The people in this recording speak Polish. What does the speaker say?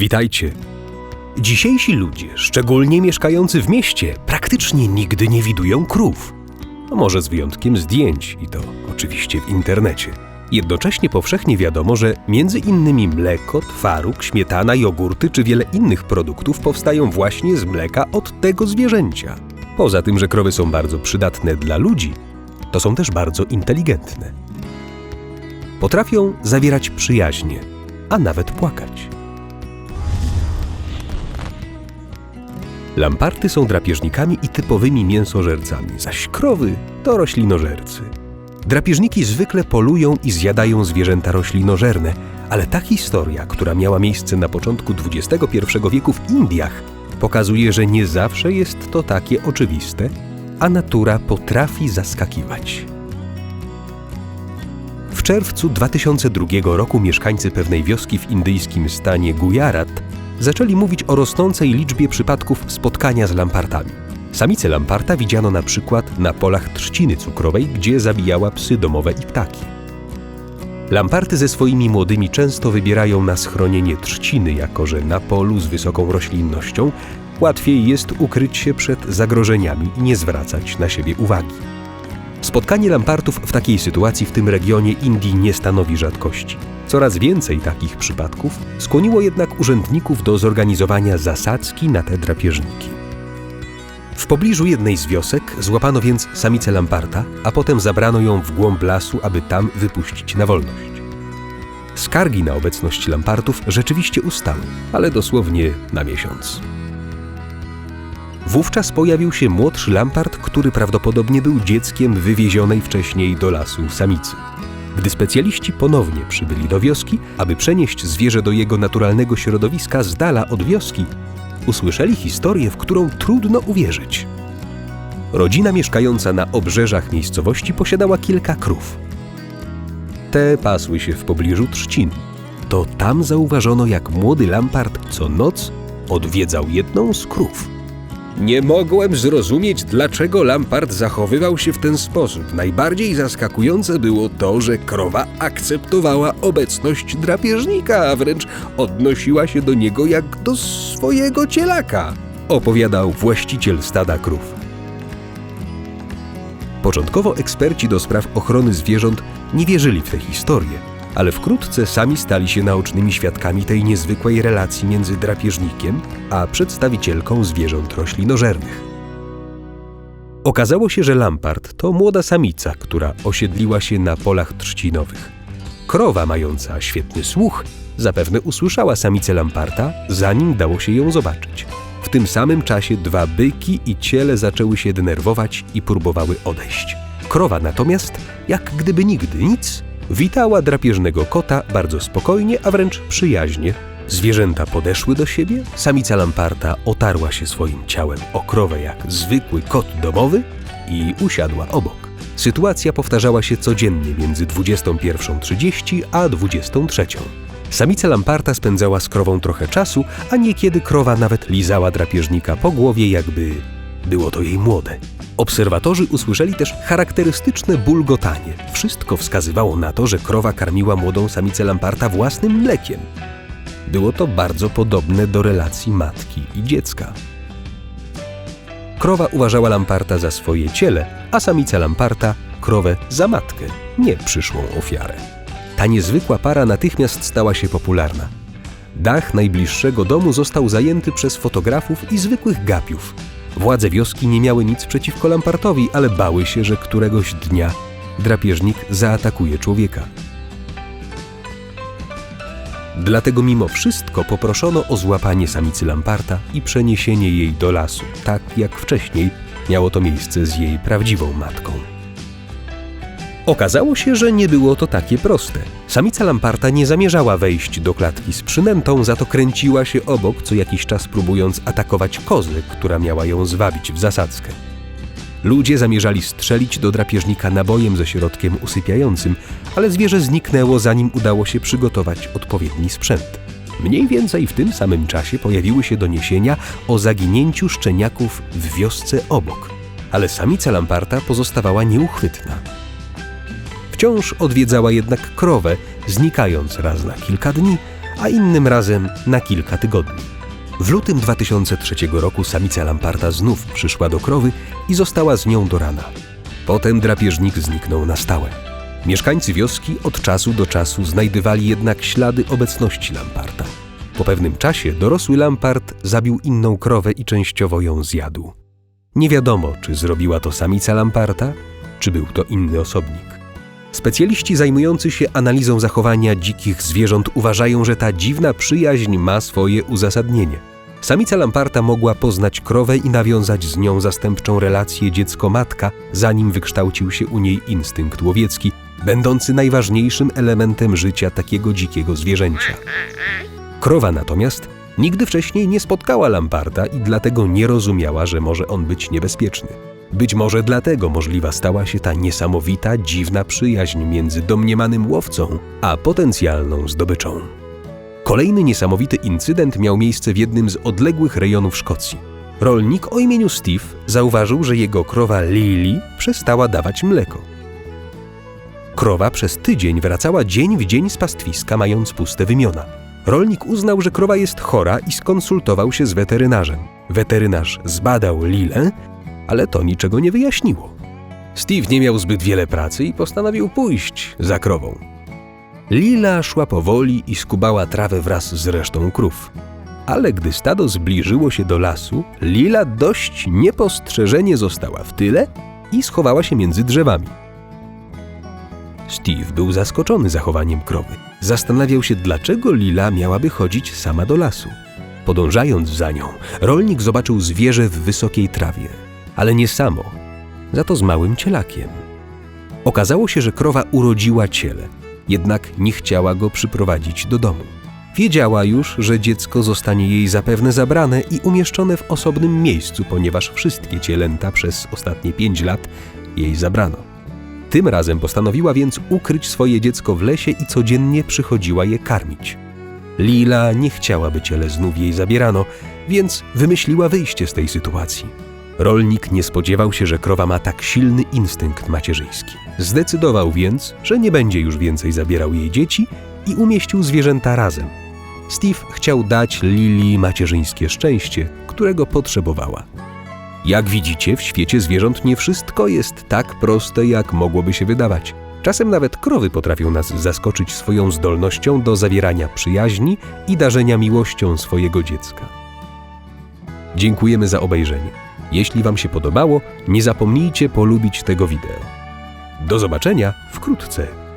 Witajcie. Dzisiejsi ludzie, szczególnie mieszkający w mieście, praktycznie nigdy nie widują krów. No może z wyjątkiem zdjęć, i to oczywiście w internecie. Jednocześnie powszechnie wiadomo, że między innymi mleko, twaróg, śmietana, jogurty czy wiele innych produktów powstają właśnie z mleka od tego zwierzęcia. Poza tym, że krowy są bardzo przydatne dla ludzi, to są też bardzo inteligentne. Potrafią zawierać przyjaźnie, a nawet płakać. Lamparty są drapieżnikami i typowymi mięsożercami, zaś krowy to roślinożercy. Drapieżniki zwykle polują i zjadają zwierzęta roślinożerne, ale ta historia, która miała miejsce na początku XXI wieku w Indiach, pokazuje, że nie zawsze jest to takie oczywiste, a natura potrafi zaskakiwać. W czerwcu 2002 roku mieszkańcy pewnej wioski w indyjskim stanie Gujarat zaczęli mówić o rosnącej liczbie przypadków spotkania z lampartami. Samice lamparta widziano na przykład na polach trzciny cukrowej, gdzie zabijała psy domowe i ptaki. Lamparty ze swoimi młodymi często wybierają na schronienie trzciny, jako że na polu z wysoką roślinnością łatwiej jest ukryć się przed zagrożeniami i nie zwracać na siebie uwagi. Spotkanie lampartów w takiej sytuacji w tym regionie Indii nie stanowi rzadkości. Coraz więcej takich przypadków skłoniło jednak urzędników do zorganizowania zasadzki na te drapieżniki. W pobliżu jednej z wiosek złapano więc samicę lamparta, a potem zabrano ją w głąb lasu, aby tam wypuścić na wolność. Skargi na obecność lampartów rzeczywiście ustały, ale dosłownie na miesiąc. Wówczas pojawił się młodszy lampart, który prawdopodobnie był dzieckiem wywiezionej wcześniej do lasu samicy. Gdy specjaliści ponownie przybyli do wioski, aby przenieść zwierzę do jego naturalnego środowiska z dala od wioski, usłyszeli historię, w którą trudno uwierzyć. Rodzina mieszkająca na obrzeżach miejscowości posiadała kilka krów. Te pasły się w pobliżu trzcin. To tam zauważono, jak młody lampart co noc odwiedzał jedną z krów. Nie mogłem zrozumieć, dlaczego Lampard zachowywał się w ten sposób. Najbardziej zaskakujące było to, że krowa akceptowała obecność drapieżnika, a wręcz odnosiła się do niego jak do swojego cielaka, opowiadał właściciel stada krów. Początkowo eksperci do spraw ochrony zwierząt nie wierzyli w tę historię, ale wkrótce sami stali się naocznymi świadkami tej niezwykłej relacji między drapieżnikiem a przedstawicielką zwierząt roślinożernych. Okazało się, że Lampart to młoda samica, która osiedliła się na polach trzcinowych. Krowa mająca świetny słuch zapewne usłyszała samicę Lamparta, zanim dało się ją zobaczyć. W tym samym czasie dwa byki i ciele zaczęły się denerwować i próbowały odejść. Krowa natomiast, jak gdyby nigdy nic, witała drapieżnego kota bardzo spokojnie, a wręcz przyjaźnie. Zwierzęta podeszły do siebie, samica lamparta otarła się swoim ciałem o krowę jak zwykły kot domowy i usiadła obok. Sytuacja powtarzała się codziennie między 21.30 a 23.00. Samica lamparta spędzała z krową trochę czasu, a niekiedy krowa nawet lizała drapieżnika po głowie, jakby było to jej młode. Obserwatorzy usłyszeli też charakterystyczne bulgotanie. Wszystko wskazywało na to, że krowa karmiła młodą samicę lamparta własnym mlekiem. Było to bardzo podobne do relacji matki i dziecka. Krowa uważała lamparta za swoje ciele, a samica lamparta krowę za matkę, nie przyszłą ofiarę. Ta niezwykła para natychmiast stała się popularna. Dach najbliższego domu został zajęty przez fotografów i zwykłych gapiów. Władze wioski nie miały nic przeciwko Lampartowi, ale bały się, że któregoś dnia drapieżnik zaatakuje człowieka. Dlatego mimo wszystko poproszono o złapanie samicy Lamparta i przeniesienie jej do lasu, tak jak wcześniej miało to miejsce z jej prawdziwą matką. Okazało się, że nie było to takie proste. Samica lamparta nie zamierzała wejść do klatki z przynętą, za to kręciła się obok, co jakiś czas próbując atakować kozę, która miała ją zwabić w zasadzkę. Ludzie zamierzali strzelić do drapieżnika nabojem ze środkiem usypiającym, ale zwierzę zniknęło, zanim udało się przygotować odpowiedni sprzęt. Mniej więcej w tym samym czasie pojawiły się doniesienia o zaginięciu szczeniaków w wiosce obok, ale samica lamparta pozostawała nieuchwytna. Wciąż odwiedzała jednak krowę, znikając raz na kilka dni, a innym razem na kilka tygodni. W lutym 2003 roku samica Lamparta znów przyszła do krowy i została z nią do rana. Potem drapieżnik zniknął na stałe. Mieszkańcy wioski od czasu do czasu znajdywali jednak ślady obecności Lamparta. Po pewnym czasie dorosły Lampart zabił inną krowę i częściowo ją zjadł. Nie wiadomo, czy zrobiła to samica Lamparta, czy był to inny osobnik. Specjaliści zajmujący się analizą zachowania dzikich zwierząt uważają, że ta dziwna przyjaźń ma swoje uzasadnienie. Samica Lamparta mogła poznać krowę i nawiązać z nią zastępczą relację dziecko-matka, zanim wykształcił się u niej instynkt łowiecki, będący najważniejszym elementem życia takiego dzikiego zwierzęcia. Krowa natomiast nigdy wcześniej nie spotkała Lamparta i dlatego nie rozumiała, że może on być niebezpieczny. Być może dlatego możliwa stała się ta niesamowita, dziwna przyjaźń między domniemanym łowcą a potencjalną zdobyczą. Kolejny niesamowity incydent miał miejsce w jednym z odległych rejonów Szkocji. Rolnik o imieniu Steve zauważył, że jego krowa Lily przestała dawać mleko. Krowa przez tydzień wracała dzień w dzień z pastwiska, mając puste wymiona. Rolnik uznał, że krowa jest chora i skonsultował się z weterynarzem. Weterynarz zbadał Lilę, ale to niczego nie wyjaśniło. Steve nie miał zbyt wiele pracy i postanowił pójść za krową. Lila szła powoli i skubała trawę wraz z resztą krów. Ale gdy stado zbliżyło się do lasu, Lila dość niepostrzeżenie została w tyle i schowała się między drzewami. Steve był zaskoczony zachowaniem krowy. Zastanawiał się, dlaczego Lila miałaby chodzić sama do lasu. Podążając za nią, rolnik zobaczył zwierzę w wysokiej trawie, ale nie samo, za to z małym cielakiem. Okazało się, że krowa urodziła ciele, jednak nie chciała go przyprowadzić do domu. Wiedziała już, że dziecko zostanie jej zapewne zabrane i umieszczone w osobnym miejscu, ponieważ wszystkie cielęta przez ostatnie pięć lat jej zabrano. Tym razem postanowiła więc ukryć swoje dziecko w lesie i codziennie przychodziła je karmić. Lila nie chciała, by ciele znów jej zabierano, więc wymyśliła wyjście z tej sytuacji. Rolnik nie spodziewał się, że krowa ma tak silny instynkt macierzyński. Zdecydował więc, że nie będzie już więcej zabierał jej dzieci i umieścił zwierzęta razem. Steve chciał dać Lili macierzyńskie szczęście, którego potrzebowała. Jak widzicie, w świecie zwierząt nie wszystko jest tak proste, jak mogłoby się wydawać. Czasem nawet krowy potrafią nas zaskoczyć swoją zdolnością do zawierania przyjaźni i darzenia miłością swojego dziecka. Dziękujemy za obejrzenie. Jeśli Wam się podobało, nie zapomnijcie polubić tego wideo. Do zobaczenia wkrótce.